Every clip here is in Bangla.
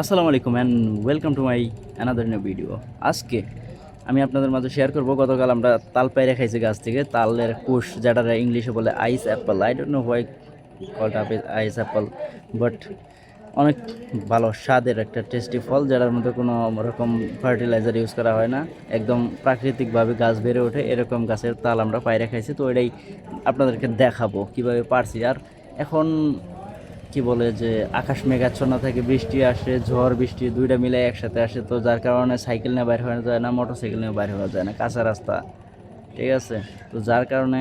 আসসালামু আলাইকুম and welcome to my another new video আজকে আমি আপনাদের মাঝে শেয়ার করব, গতকাল আমরা তাল পায়রা খাইছি গাছ থেকে। তালের কুশ যেটা ইংলিশে বলে ice apple I don't know why up ice apple but অনেক ভালো স্বাদের একটা টেস্টি ফল, যেটার মধ্যে কোনো রকম ফার্টিলাইজার ইউজ করা হয় না। একদম প্রাকৃতিকভাবে গাছ বেড়ে ওঠে, এরকম গাছের তাল আমরা পায়রা খাইছি। তো এটাই আপনাদেরকে দেখাবো, কীভাবে পারছি। আর এখন কি বলে যে আকাশ মেঘাচ্ছন্ন থেকে, বৃষ্টি আসে, ঝড়, বৃষ্টি দুইটা মিলে একসাথে আসে, তো যার কারণে সাইকেল নিয়ে বাইর হওয়া যায় না মোটর সাইকেল নিয়ে বাইর হওয়া যায় না, কাঁচা রাস্তা। ঠিক আছে? তো যার কারণে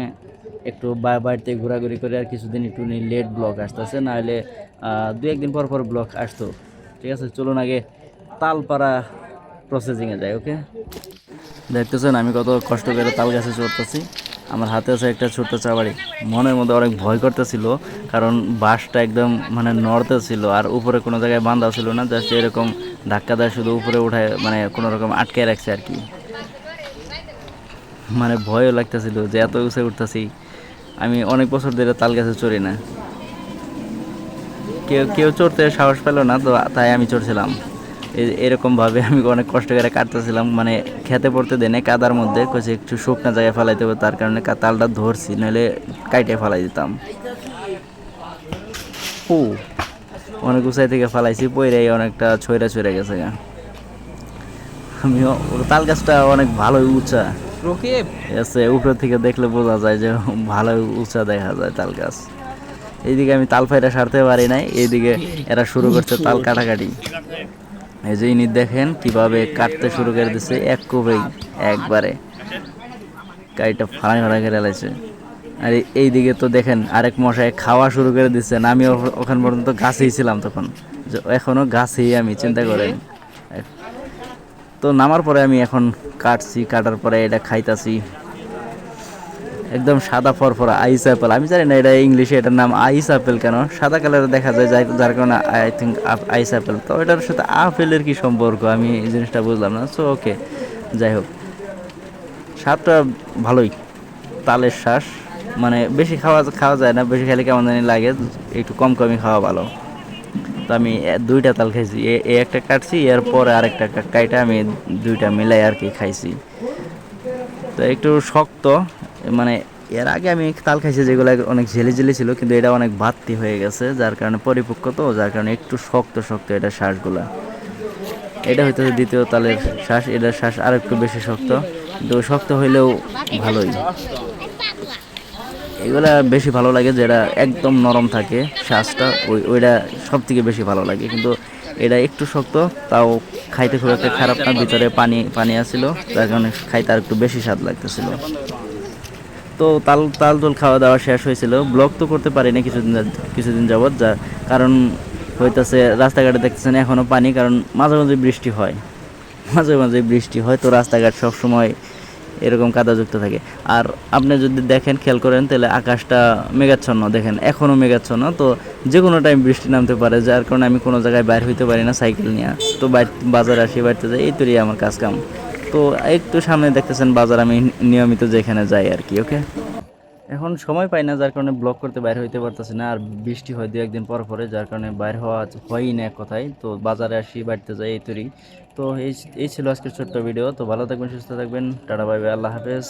একটু বাড়িতে ঘোরাঘুরি করে আর কিছুদিন একটু লেট ব্লক আসতেছে, নাহলে দু একদিন পর পর ব্লক আসতো। ঠিক আছে? চলুন আগে তালপাড়া প্রসেসিংয়ে যাই ওকে দেখতেছেন, আমি কত কষ্ট করে তাল গাছে চড়তেছি। আমার হাতে আছে একটা ছোট্ট চাবাড়ি। মনের মধ্যে অনেক ভয় করতেছিল, কারণ বাসটা একদম মানে নড়তে ছিল আর উপরে কোনো জায়গায় বাঁধা ছিল না জাস্ট এরকম ধাক্কা দেয় শুধু উপরে উঠায় মানে কোনো রকম আটকে রাখছে আর কি। মানে ভয়ও লাগতেছিল যে এত উঁচে উঠতেছি, আমি অনেক বছর ধরে তাল গাছে চড়ি না। কেউ কেউ চড়তে সাহস পেল না, তো তাই আমি চড়ছিলাম। এরকমভাবে আমি অনেক কষ্ট করে কাটতেছিলাম মানে খেতে পড়তে দেনে কাদার মধ্যে কইছে একটু শুকনা জায়গায় ফেলাইতে হবে তার কারণে তালটা ধরছি নাহলে কাইটে ফেলাই দিতাম। ও। অনেক উঁচাই থেকে ফেলাইছি পইরাই অনেকটা ছইরা ছইরা গেছে গা। আমি তাল গাছটা অনেক ভালোই উঁচা। এসে উপর থেকে দেখলে বোঝা যায় যে ভালো উঁচা দেখা যায় তাল গাছ। এইদিকে আমি তাল ফাইটা সারতে পারি নাই এইদিকে এরা শুরু করছে তাল কাটাকাটি। এই যে ইনি দেখেন কীভাবে কাটতে শুরু করে দিচ্ছে এক কোবেই, একবারে। গাড়িটা ফাড়াই ফাড়াই করে লাইছে। আর এই- এইদিকে তো দেখেন আরেক মশাই খাওয়া শুরু করে দিচ্ছেন আমি ওখান পর্যন্ত গাছেই ছিলাম তখন। যে এখনও গাছেই আমি, চিন্তা করেন। তো নামার পরে আমি এখন কাটছি, কাটার পরে এটা খাইতাছি। একদম সাদা ফরফরা আইস অ্যাপেল। আমি জানি না এটা ইংলিশে এটার নাম আইস অ্যাপেল কেন? সাদা কালারে দেখা যায়, যার কারণে আই থিঙ্ক আইস অ্যাপেল। তো এটার সাথে আপেলের কি সম্পর্ক? আমি এই জিনিসটা বুঝলাম না। সো ওকে যাই হোক। স্বাদটা ভালোই। তালের শ্বাস। মানে বেশি খাওয়া খাওয়া যায় না, বেশি খেলে কেমন জানি লাগে। একটু কম কমই খাওয়া ভালো। তো আমি দুইটা তাল খাইছি। এ একটা কাটছি, এরপরে আরেকটা কা- কাইটা আমি দুইটা মিলাই আর কি খাইছি। তো একটু শক্ত। মানে এর আগে আমি তাল খাইছি যেগুলো অনেক ঝেলে ঝেলে ছিল, কিন্তু এটা অনেক বাড়তি হয়ে গেছে, যার কারণে পরিপক্ক তো, যার কারণে একটু শক্ত শক্ত এটা শ্বাসগুলা। এটা হইতে দ্বিতীয় তালের শ্বাস, এটার শ্বাস আর একটু বেশি শক্ত, কিন্তু শক্ত হইলেও ভালোই। এগুলা বেশি ভালো লাগে যেটা একদম নরম থাকে, শ্বাসটা ওই, ওইটা সব থেকে বেশি ভালো লাগে, কিন্তু এটা একটু শক্ত, তাও খাইতে খুব একটা খারাপ না, ভিতরে পানি পানি আছিল তার কারণে খাইতে আর একটু বেশি স্বাদ লাগতেছিল। তো তাল তাল তোল খাওয়া দাওয়া শেষ হয়েছিল। ব্লগ তো করতে পারি না কিছুদিন কিছুদিন যাবৎ, যা কারণ হইতেছে, রাস্তাঘাটে দেখতেছেন এখনও পানি, কারণ মাঝে মাঝে বৃষ্টি হয়। মাঝে মাঝে বৃষ্টি হয়, তো রাস্তাঘাট সব সময় এরকম কাদাযুক্ত থাকে। আর আপনি যদি দেখেন, খেয়াল করেন, তাহলে আকাশটা মেঘাচ্ছন্ন দেখেন এখনও মেঘাচ্ছন্ন। তো যে কোনো টাইম বৃষ্টি নামতে পারে, যার কারণে আমি কোনো জায়গায় বাইর হইতে পারি না, সাইকেল নিয়ে। তো বাজারে আসি বাড়িতে যাই, এই তোরই আমার কাজ কাম তো একটু সামনে দেখতেছেন বাজার, আমি নিয়মিত যেখানে যাই আর কি ওকে এখন সময় পাই না, যার কারণে ব্লক করতে বাইরে হইতে পারতেছি না, আর বৃষ্টি হয় দু একদিন পর পরে, যার কারণে বাইর হওয়া হয়ই না এক কথায়। তো বাজারে আসি, বাড়িতে যাই, এই তৈরি। তো এই এই ছিল আজকের ছোট্ট ভিডিও তো ভালো থাকবেন, সুস্থ থাকবেন, টাটা বাই আল্লাহ হাফেজ।